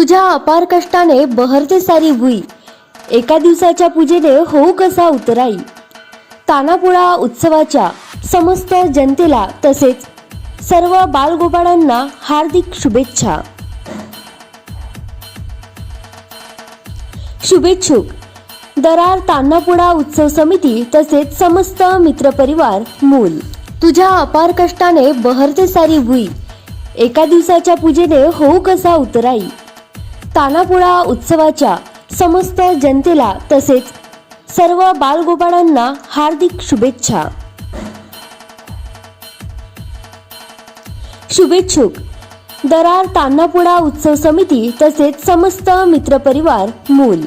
तुझ्या अपार कष्टाने बहरते सारी भुई एका दिवसाच्या पूजेने होऊ कसा उतराई. तानापुळा उत्सवाच्या समस्त जनतेला तसेच सर्व बालगोपाळांना हार्दिक शुभेच्छा. शुभेच्छुक. दरार तान्हापुडा उत्सव समिती तसेच समस्त मित्रपरिवार मूल. तुझ्या अपार कष्टाने बहरते सारी भुई एका दिवसाच्या पूजेने होऊ कसा उतराई. तानापुळा उत्सवाच्या समस्त जनतेला तसेच सर्व बालगोपाळांना हार्दिक शुभेच्छा. शुभेच्छुक. दरार तान्हापुडा उत्सव समिती तसेच समस्त मित्रपरिवार मूल.